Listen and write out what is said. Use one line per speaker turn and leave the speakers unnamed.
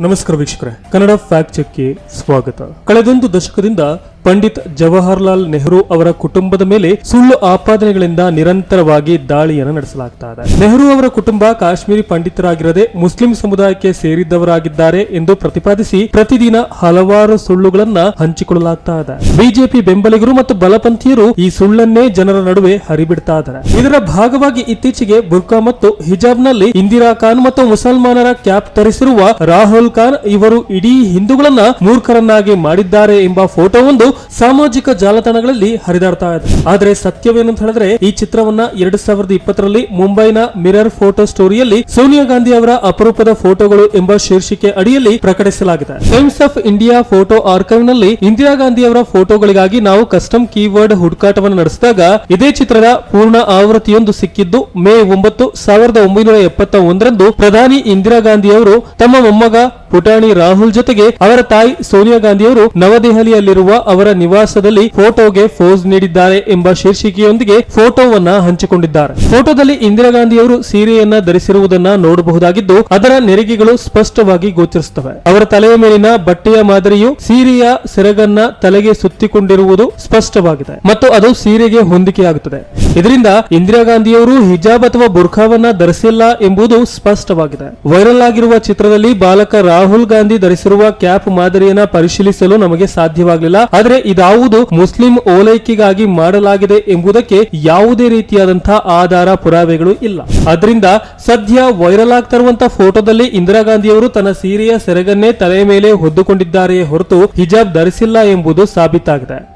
ನಮಸ್ಕಾರ ವೀಕ್ಷಕರೇ. ಕನ್ನಡ ಫ್ಯಾಕ್ಟ್ ಚೆಕ್ಗೆ ಸ್ವಾಗತ. ಕಳೆದೊಂದು ದಶಕದಿಂದ ಪಂಡಿತ್ ಜವಾಹರ್ಲಾಲ್ ನೆಹರು ಅವರ ಕುಟುಂಬದ ಮೇಲೆ ಸುಳ್ಳು ಆಪಾದನೆಗಳಿಂದ ನಿರಂತರವಾಗಿ ದಾಳಿಯನ್ನು ನಡೆಸಲಾಗ್ತಾ ಇದೆ ನೆಹರು ಅವರ ಕುಟುಂಬ ಕಾಶ್ಮೀರಿ ಪಂಡಿತರಾಗಿರದೆ ಮುಸ್ಲಿಂ ಸಮುದಾಯಕ್ಕೆ ಸೇರಿದ್ದವರಾಗಿದ್ದಾರೆ ಎಂದು ಪ್ರತಿಪಾದಿಸಿ ಪ್ರತಿದಿನ ಹಲವಾರು ಸುಳ್ಳುಗಳನ್ನ ಹಂಚಿಕೊಳ್ಳಲಾಗ್ತಾ ಇದೆ ಬಿಜೆಪಿ ಬೆಂಬಲಿಗರು ಮತ್ತು ಬಲಪಂಥೀಯರು ಈ ಸುಳ್ಳನ್ನೇ ಜನರ ನಡುವೆ ಹರಿಬಿಡ್ತಾ ಇದ್ದಾರೆ ಇದರ ಭಾಗವಾಗಿ ಇತ್ತೀಚೆಗೆ ಬುರ್ಕಾ ಮತ್ತು ಹಿಜಾಬ್ನಲ್ಲಿ ಇಂದಿರಾ ಖಾನ್ ಮತ್ತು ಮುಸಲ್ಮಾನರ ಕ್ಯಾಪ್ ಧರಿಸಿರುವ ರಾಹುಲ್ ಖಾನ್ ಇವರು ಇಡೀ ಹಿಂದೂಗಳನ್ನ ಮೂರ್ಖರನ್ನಾಗಿ ಮಾಡಿದ್ದಾರೆ ಎಂಬ ಫೋಟೋವೊಂದು ಸಾಮಾಜಿಕ ಜಾಲತಾಣಗಳಲ್ಲಿ ಹರಿದಾಡ್ತಾ ಇದೆ. ಆದರೆ ಸತ್ಯವೇನಂತ ಹೇಳಿದ್ರೆ, ಈ ಚಿತ್ರವನ್ನ ಎರಡ್ ಸಾವಿರದ ಇಪ್ಪತ್ತರಲ್ಲಿ ಮುಂಬೈನ ಮಿರರ್ ಫೋಟೋ ಸ್ಟೋರಿಯಲ್ಲಿ ಸೋನಿಯಾ ಗಾಂಧಿ ಅವರ ಅಪರೂಪದ ಫೋಟೋಗಳು ಎಂಬ ಶೀರ್ಷಿಕೆ ಅಡಿಯಲ್ಲಿ ಪ್ರಕಟಿಸಲಾಗಿದೆ. ಟೈಮ್ಸ್ ಆಫ್ ಇಂಡಿಯಾ ಫೋಟೋ ಆರ್ಕೈವ್ನಲ್ಲಿ ಇಂದಿರಾ ಗಾಂಧಿ ಅವರ ಫೋಟೋಗಳಿಗಾಗಿ ನಾವು ಕಸ್ಟಮ್ ಕೀವರ್ಡ್ ಹುಡುಕಾಟವನ್ನು ನಡೆಸಿದಾಗ, ಇದೇ ಚಿತ್ರದ ಪೂರ್ಣ ಆವೃತ್ತಿಯೊಂದು ಸಿಕ್ಕಿದ್ದು, ಮೇ ಒಂಬತ್ತು, ಸಾವಿರದ ಒಂಬೈನೂರ ಎಪ್ಪತ್ತ ಒಂದರಂದು ಪ್ರಧಾನಿ ಇಂದಿರಾ ಗಾಂಧಿ ಅವರು ತಮ್ಮ ಮೊಮ್ಮಗ ಪುಟಾಣಿ ರಾಹುಲ್ ಜೊತೆಗೆ ಅವರ ತಾಯಿ ಸೋನಿಯಾ ಗಾಂಧಿಯವರು ನವದೆಹಲಿಯಲ್ಲಿರುವ ಅವರ ನಿವಾಸದಲ್ಲಿ ಫೋಟೋಗೆ ಫೋಸ್ ನೀಡಿದ್ದಾರೆ ಎಂಬ ಶೀರ್ಷಿಕೆಯೊಂದಿಗೆ ಫೋಟೋವನ್ನ ಹಂಚಿಕೊಂಡಿದ್ದಾರೆ. ಫೋಟೋದಲ್ಲಿ ಇಂದಿರಾ ಗಾಂಧಿಯವರು ಸೀರೆಯನ್ನ ಧರಿಸಿರುವುದನ್ನ ನೋಡಬಹುದಾಗಿದ್ದು, ಅದರ ನೆರಿಗೆಗಳು ಸ್ಪಷ್ಟವಾಗಿ ಗೋಚರಿಸುತ್ತವೆ. ಅವರ ತಲೆಯ ಮೇಲಿನ ಬಟ್ಟೆಯ ಮಾದರಿಯು ಸೀರೆಯ ಸೆರಗನ್ನ ತಲೆಗೆ ಸುತ್ತಿಕೊಂಡಿರುವುದು ಸ್ಪಷ್ಟವಾಗಿದೆ ಮತ್ತು ಅದು ಸೀರೆಗೆ ಹೊಂದಿಕೆಯಾಗುತ್ತದೆ. ಇದರಿಂದ ಇಂದಿರಾ ಗಾಂಧಿಯವರು ಹಿಜಾಬ್ ಅಥವಾ ಬುರ್ಖಾವನ್ನ ಧರಿಸಿಲ್ಲ ಎಂಬುದು ಸ್ಪಷ್ಟವಾಗಿದೆ. ವೈರಲ್ ಆಗಿರುವ ಚಿತ್ರದಲ್ಲಿ ಬಾಲಕ ರಾಹುಲ್ ಗಾಂಧಿ ಧರಿಸಿರುವ ಕ್ಯಾಪ್ ಮಾದರಿಯನ್ನ ಪರಿಶೀಲಿಸಲು ನಮಗೆ ಸಾಧ್ಯವಾಗಲಿಲ್ಲ. ಆದರೆ ಇದಾವುದು ಮುಸ್ಲಿಂ ಓಲೈಕೆಗಾಗಿ ಮಾಡಲಾಗಿದೆ ಎಂಬುದಕ್ಕೆ ಯಾವುದೇ ರೀತಿಯಾದಂತಹ ಆಧಾರ ಪುರಾವೆಗಳು ಇಲ್ಲ. ಅದರಿಂದ ಸದ್ಯ ವೈರಲ್ ಆಗ್ತಿರುವಂತಹ ಫೋಟೋದಲ್ಲಿ ಇಂದಿರಾ ಗಾಂಧಿಯವರು ತನ್ನ ಸೀರೆಯ ಸೆರಗನ್ನೇ ತಲೆಯ ಮೇಲೆ ಹೊದ್ದುಕೊಂಡಿದ್ದಾರೆಯೇ ಹೊರತು ಹಿಜಾಬ್ ಧರಿಸಿಲ್ಲ ಎಂಬುದು ಸಾಬೀತಾಗಿದೆ.